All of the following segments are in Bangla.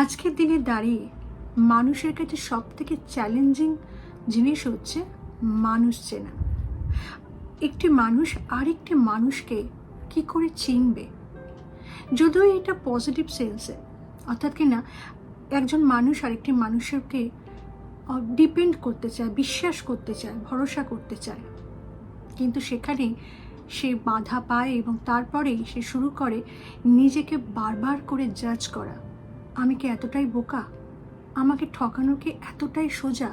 আজকের দিনে দাঁড়িয়ে মানুষের কাছে সব থেকে চ্যালেঞ্জিং জিনিস হচ্ছে মানুষ চেনা। একটি মানুষ আরেকটি মানুষকে কি করে চিনবে? যদিও এটা পজিটিভ সেন্সে অর্থাৎ কি না, একজন মানুষ আরেকটি মানুষকে ডিপেন্ড করতে চায়, বিশ্বাস করতে চায়, ভরসা করতে চায়। কিন্তু সেখানে সে বাধা পায় এবং তারপরেই সে শুরু করে নিজেকে বারবার করে জাজ করা। আমি কি এতটাই বোকা? আমাকে ঠকানো কি এতটাই সোজা?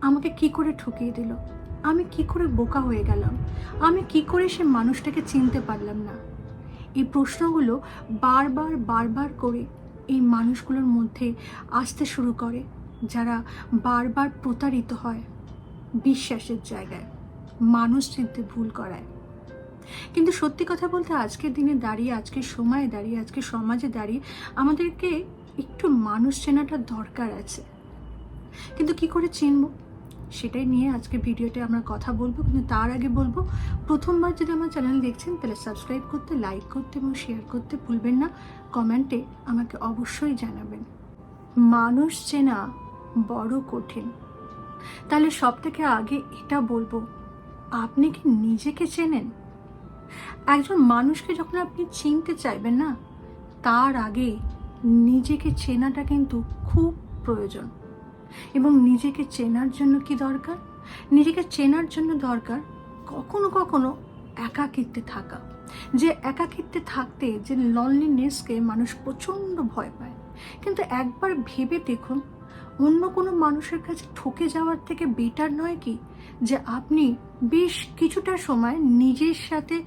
আমাকে কি করে ঠকিয়ে দিল? আমি কি করে বোকা হয়ে গেলাম? আমি কি করে সে মানুষটাকে চিনতে পারলাম না? এই প্রশ্নগুলো বারবার বারবার করে এই মানুষগুলোর মধ্যে আসতে শুরু করে, যারা বারবার প্রতারিত হয় বিশ্বাসের জায়গায়, মানুষ চিনতে ভুল করায়। কিন্তু সত্যি কথা বলতে আজকের দিনে দাঁড়িয়ে, আজকের সময়ে দাঁড়িয়ে, আজকের সমাজে দাঁড়িয়ে আমাদেরকে একটু মানুষ চেনাটা দরকার আছে। কিন্তু কি করে চিনব? সেটাই নিয়ে আজকে ভিডিওতে আমরা কথা বলব, কিন্তু তার আগে বলব, প্রথমবার যদি আমার চ্যানেল দেখছেন, তাহলে সাবস্ক্রাইব করতে লাইক করতে এবং শেয়ার করতে ভুলবেন না। কমেন্টে আমাকে অবশ্যই জানাবেন। মানুষ চেনা বড় কঠিন। তাহলে সব থেকে আগে এটা বলব, আপনি কি নিজেকে চেনেন? একজন মানুষকে যখন আপনি চিনতে চাইবেন না, তার আগে নিজেকে চেনাটা কিন্তু খুব প্রয়োজন। এবং নিজেকে চেনার জন্য কি দরকার? নিজেকে চেনার জন্য দরকার কখনো কখনো একাকিত্বে থাকা। যে একাকিত্বে থাকতে, যে লনলিনেসকে মানুষ প্রচণ্ড ভয় পায়। কিন্তু একবার ভেবে দেখুন, অন্য কোনো মানুষের কাছে ঠকে যাওয়ার থেকে বেটার নয় কি? যে আপনি বেশ কিছুটা সময় নিজের সাথে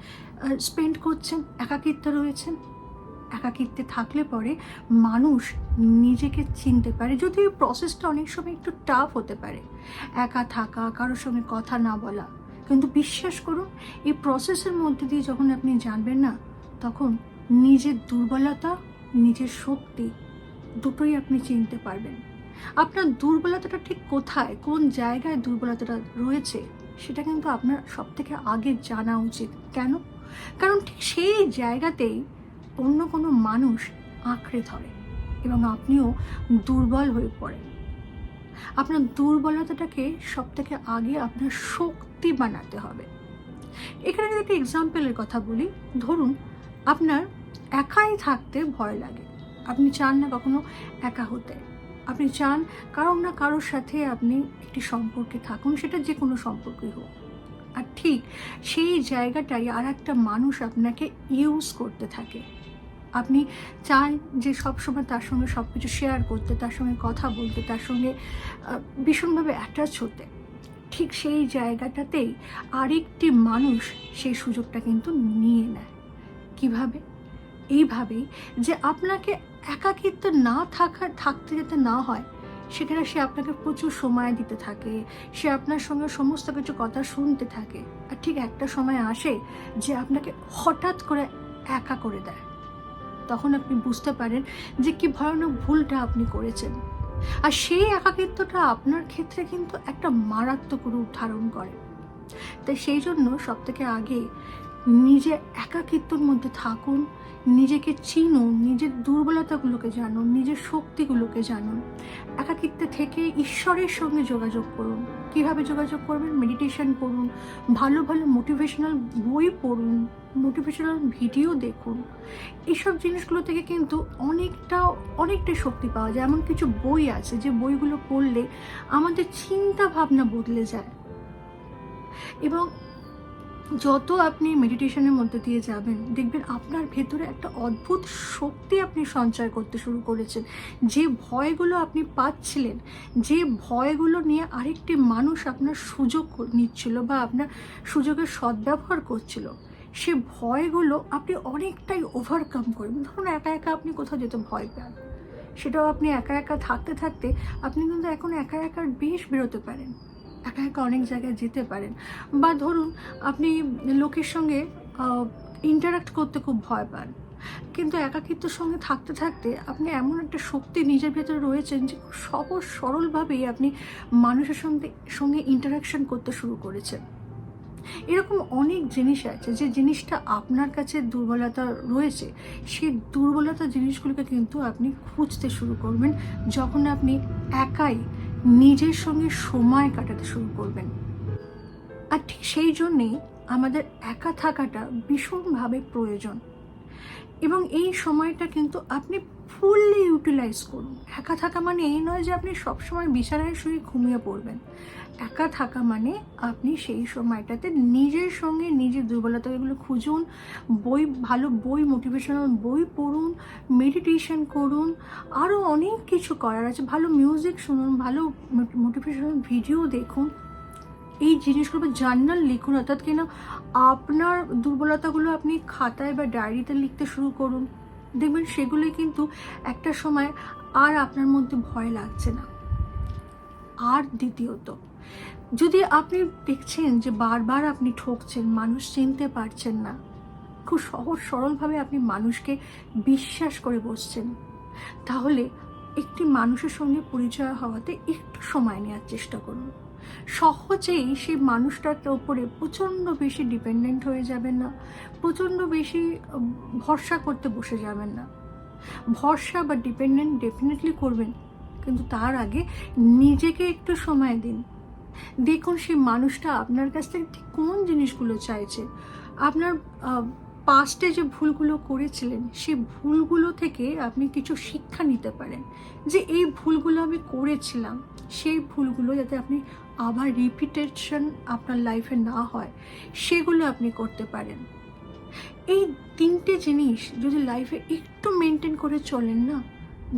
স্পেন্ড করছেন, একাকিত্ব রয়েছেন। একাকিত্বে থাকলে পরে মানুষ নিজেকে চিনতে পারে, যদিও প্রসেসটা অনেক সময় একটু টাফ হতে পারে। একা থাকা, কারোর সঙ্গে কথা না বলা। কিন্তু বিশ্বাস করুন, এই প্রসেসের মধ্যে দিয়ে যখন আপনি জানবেন না, তখন নিজের দুর্বলতা, নিজের শক্তি দুটোই আপনি চিনতে পারবেন। আপনার দুর্বলতাটা ঠিক কোথায়, কোন জায়গায় দুর্বলতাটা রয়েছে, সেটা কিন্তু আপনার সব থেকে আগে জানা উচিত। কেন? কারণ ঠিক সেই জায়গাতেই অন্য কোনো মানুষ আঁকড়ে ধরে এবং আপনিও দুর্বল হয়ে পড়েন। আপনার দুর্বলতাটাকে সব থেকে আগে আপনার শক্তি বানাতে হবে। এখানে যদি একটা এক্সাম্পলের কথা বলি, ধরুন আপনার একাই থাকতে ভয় লাগে। আপনি চান না কখনো একা হতে। আপনি চান কারোর না কারোর সাথে আপনি একটি সম্পর্কে থাকুন, সেটা যে কোনো সম্পর্কই হোক। আর ঠিক সেই জায়গাটাই আর একটা মানুষ আপনাকে ইউজ করতে থাকে। আপনি চান যে সবসময় তার সঙ্গে সব কিছু শেয়ার করতে, তার সঙ্গে কথা বলতে, তার সঙ্গে ভীষণভাবে অ্যাটাচ হতে। ঠিক সেই জায়গাটাতেই আরেকটি মানুষ সেই সুযোগটা কিন্তু নিয়ে নেয়। কীভাবে? এইভাবেই যে আপনাকে একাকিত্ব না থাকা, থাকতে যাতে না হয়, সেখানে সে আপনাকে প্রচুর সময় দিতে থাকে, সে আপনার সঙ্গে সমস্ত কিছু কথা শুনতে থাকে। আর ঠিক একটা সময় আসে যে আপনাকে হঠাৎ করে একা করে দেয়। তখন আপনি বুঝতে পারেন যে কি ভয়ানক ভুলটা আপনি করেছেন। আর সেই একাকিত্বটা আপনার ক্ষেত্রে কিন্তু একটা মারাত্মক রূপ ধারণ করে। তাই সেই জন্য সব থেকে আগে নিজে একাকিত্বর মধ্যে থাকুন নিজেকে চিনুন নিজের দুর্বলতাগুলোকে জানুন নিজের শক্তিগুলোকে জানুন একাকিত্বে থেকে ঈশ্বরের সঙ্গে যোগাযোগ করুন। কীভাবে যোগাযোগ করবেন? মেডিটেশন করুন, ভালো ভালো মোটিভেশনাল বই পড়ুন মোটিভেশনাল ভিডিও দেখুন। এইসব জিনিসগুলো থেকে কিন্তু অনেকটা অনেকটা শক্তি পাওয়া যায়। এমন কিছু বই আছে যে বইগুলো পড়লে আমাদের চিন্তা ভাবনা বদলে যায়। এবং যত আপনি মেডিটেশনের মধ্যে দিয়ে যাবেন, দেখবেন আপনার ভেতরে একটা অদ্ভুত শক্তি আপনি সঞ্চয় করতে শুরু করেছেন। যে ভয়গুলো আপনি পাচ্ছিলেন, যে ভয়গুলো নিয়ে আরেকটি মানুষ আপনার সুযোগ নিচ্ছিল বা আপনার সুযোগের সদ্ব্যবহার করছিল, সে ভয়গুলো আপনি অনেকটাই ওভারকাম করবেন। ধরুন একা একা আপনি কোথাও যেতে ভয় পান, সেটাও আপনি একা একা থাকতে থাকতে আপনি কিন্তু এখন একা একা বেশ বেরোতে পারেন। একা একা অনেক জায়গায় যেতে পারেন। বা ধরুন, আপনি লোকের সঙ্গে ইন্টারাক্ট করতে খুব ভয় পান। কিন্তু একাকিত্বের সঙ্গে থাকতে থাকতে আপনি এমন একটা শক্তি নিজের ভেতরে রয়েছেন যে খুব সহজ, সরলভাবেই আপনি মানুষের সঙ্গে সঙ্গে ইন্টারাকশন করতে শুরু করেছেন। এরকম অনেক জিনিস আছে যে জিনিসটা আপনার কাছে দুর্বলতা রয়েছে, সেই দুর্বলতা জিনিসগুলোকে কিন্তু আপনি খুঁজতে শুরু করবেন যখন আপনি একাই নিজের সঙ্গে সময় কাটাতে শুরু করবেন। আর ঠিক সেই জন্যেই আমাদের একা থাকাটা ভীষণভাবে প্রয়োজন। এবং এই সময়টা কিন্তু আপনি ফুললি ইউটিলাইজ করুন। একা থাকা মানে এই নয় যে আপনি সবসময় বিছানায় শুয়ে ঘুমিয়ে পড়বেন। একা থাকা মানে আপনি সেই সময়টাতে নিজের সঙ্গে নিজের দুর্বলতাগুলো খুঁজুন, বই, ভালো বই মোটিভেশনাল বই পড়ুন মেডিটেশন করুন আরও অনেক কিছু করার আছে। ভালো মিউজিক শুনুন, ভালো মোটিভেশনাল ভিডিও দেখুন। এই জিনিসগুলো জার্নাল লিখুন, অর্থাৎ কিনা আপনার দুর্বলতাগুলো আপনি খাতায় বা ডায়েরিতে লিখতে শুরু করুন। দেখবেন সেগুলোই কিন্তু একটা সময় আর আপনার মধ্যে ভয় লাগছে না। আর দ্বিতীয়ত, যদি আপনি দেখছেন যে বারবার আপনি ঠকছেন, মানুষ চিনতে পারছেন না, খুব সহজ সরলভাবে আপনি মানুষকে বিশ্বাস করে বসছেন, তাহলে একটি মানুষের সঙ্গে পরিচয় হওয়াতে একটু সময় নেওয়ার চেষ্টা করুন। সহজেই সেই মানুষটার উপরে প্রচণ্ড বেশি ডিপেন্ডেন্ট হয়ে যাবেন না, প্রচণ্ড বেশি ভরসা করতে বসে যাবেন না। ভরসা বা ডিপেন্ডেন্ট ডেফিনেটলি করবেন, কিন্তু তার আগে নিজেকে একটু সময় দিন। দেখুন সেই মানুষটা আপনার কাছ থেকে ঠিক কোন জিনিসগুলো চাইছে। আপনার পাস্টে যে ভুলগুলো করেছিলেন সেই ভুলগুলো থেকে আপনি কিছু শিক্ষা নিতে পারেন। যে এই ভুলগুলো আমি করেছিলাম, সেই ভুলগুলো যাতে আপনি আবার রিপিটেশন আপনার লাইফে না হয়, সেগুলো আপনি করতে পারেন। এই তিনটে জিনিস যদি লাইফে একটু মেনটেন করে চলেন না,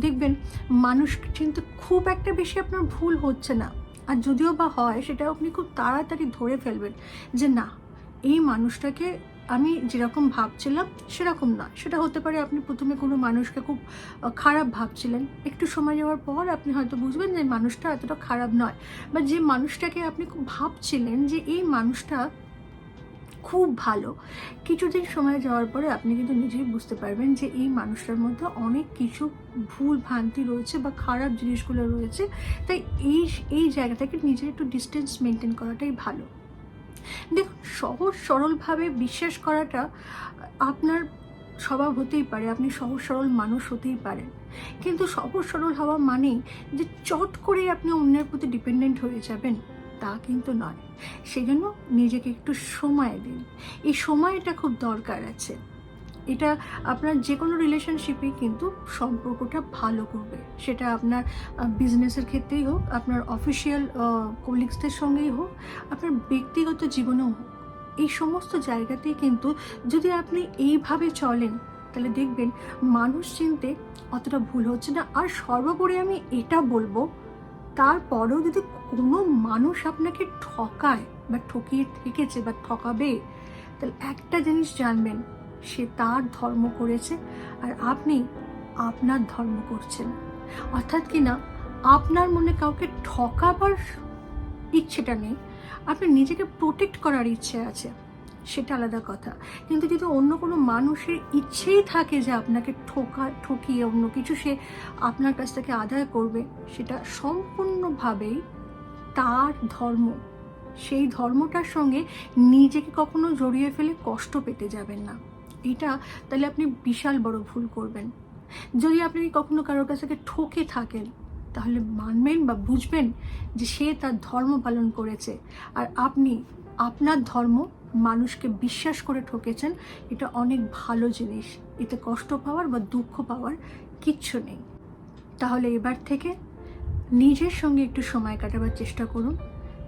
দেখবেন মানুষ কিন্তু খুব একটা বেশি আপনার ভুল হচ্ছে না। আর যদিও বা হয় সেটা আপনি খুব তাড়াতাড়ি ধরে ফেলবেন যে না, এই মানুষটাকে আমি যেরকম ভাবছিলাম, সেরকম না সেটা হতে পারে আপনি প্রথমে কোনো মানুষকে খুব খারাপ ভাবছিলেন। একটু সময় যাওয়ার পর আপনি হয়তো বুঝবেন যে মানুষটা এতটা খারাপ নয়। বা যে মানুষটাকে আপনি খুব ভাবছিলেন যে এই মানুষটা খুব ভালো। কিছুদিন সময় যাওয়ার পরে আপনি কিন্তু নিজেই বুঝতে পারবেন যে এই মানুষটার মধ্যে অনেক কিছু ভুল ভ্রান্তি রয়েছে বা খারাপ জিনিসগুলো রয়েছে। তাই এই এই জায়গা থেকে নিজের একটু ডিস্টেন্স মেনটেন করাটাই ভালো। দেখুন, সহজ সরলভাবে বিশ্বাস করাটা আপনার স্বভাব হতেই পারে, আপনি সহজ সরল মানুষ হতেই পারেন। কিন্তু সহজ সরল হওয়া মানেই যে চট করে আপনি অন্যের প্রতি ডিপেন্ডেন্ট হয়ে যাবেন, তা কিন্তু নয়। সেজন্য নিজেকে একটু সময় দিন। এই সময়টা খুব দরকার আছে। এটা আপনার যে কোনো রিলেশনশিপেই কিন্তু সম্পর্কটা ভালো করবে। সেটা আপনার বিজনেসের ক্ষেত্রেই হোক, আপনার অফিসিয়াল কলিগসদের সঙ্গেই হোক, আপনার ব্যক্তিগত জীবনেও হোক। এই সমস্ত জায়গাতেই কিন্তু যদি আপনি এইভাবে চলেন, তাহলে দেখবেন মানুষ চিনতে অতটা ভুল হচ্ছে না। আর সর্বোপরি আমি এটা বলব, তারপরেও যদি কোনো মানুষ আপনাকে ঠকায় বা ঠকিয়ে থেকেছে বা ঠকাবে, তাহলে একটা জিনিস জানবেন সে তার ধর্ম করেছে আর আপনি আপনার ধর্ম করছেন। অর্থাৎ কি না, আপনার মনে কাউকে ঠকাবার ইচ্ছেটা নেই আপনার নিজেকে প্রোটেক্ট করার ইচ্ছে আছে, সেটা আলাদা কথা। কিন্তু যদি অন্য কোনো মানুষের ইচ্ছেই থাকে যে আপনাকে ঠকা, ঠকিয়ে অন্য কিছু সে আপনার কাছ থেকে আদায় করবে, সেটা সম্পূর্ণভাবেই তার ধর্ম। সেই ধর্মটার সঙ্গে নিজেকে কখনো জড়িয়ে ফেলে কষ্ট পেতে যাবেন না। এটা তাহলে আপনি বিশাল বড় ভুল করবেন। যদি আপনি কখনো কারোর কাছ থেকে ঠকে থাকেন, তাহলে মানবেন বা বুঝবেন যে সে তার ধর্ম পালন করেছে। আর আপনি আপনার ধর্ম মানুষকে বিশ্বাস করে ঠকেছেন, এটা অনেক ভালো জিনিস। এতে কষ্ট পাওয়ার বা দুঃখ পাওয়ার কিচ্ছু নেই। তাহলে এবার থেকে নিজের সঙ্গে একটু সময় কাটাবার চেষ্টা করুন।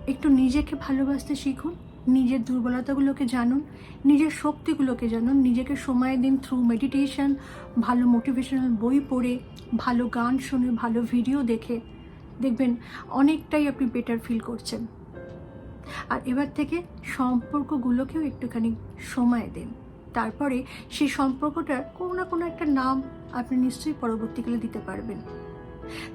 একটু নিজেকে ভালোবাসতে শিখুন। নিজের দুর্বলতাগুলোকে জানুন, নিজের শক্তিগুলোকে জানুন, নিজেকে সময় দিন থ্রু মেডিটেশন ভালো মোটিভেশনাল বই পড়ে, ভালো গান শুনে, ভালো ভিডিও দেখে। দেখবেন অনেকটাই আপনি বেটার ফিল করছেন। আর এবার থেকে সম্পর্কগুলোকেও একটুখানি সময় দিন। তারপরে সেই সম্পর্কটার কোনো না কোনো একটা নাম আপনি নিশ্চয়ই পরবর্তীকালে দিতে পারবেন।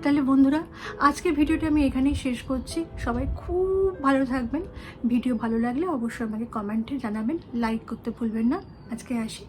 তাহলে বন্ধুরা আজকে ভিডিওটা আমি এখানেই শেষ করছি। সবাই খুব ভালো থাকবেন। ভিডিও ভালো লাগলে অবশ্যই আমাকে কমেন্টে জানাবেন। লাইক করতে ভুলবেন না। আজকে আসি।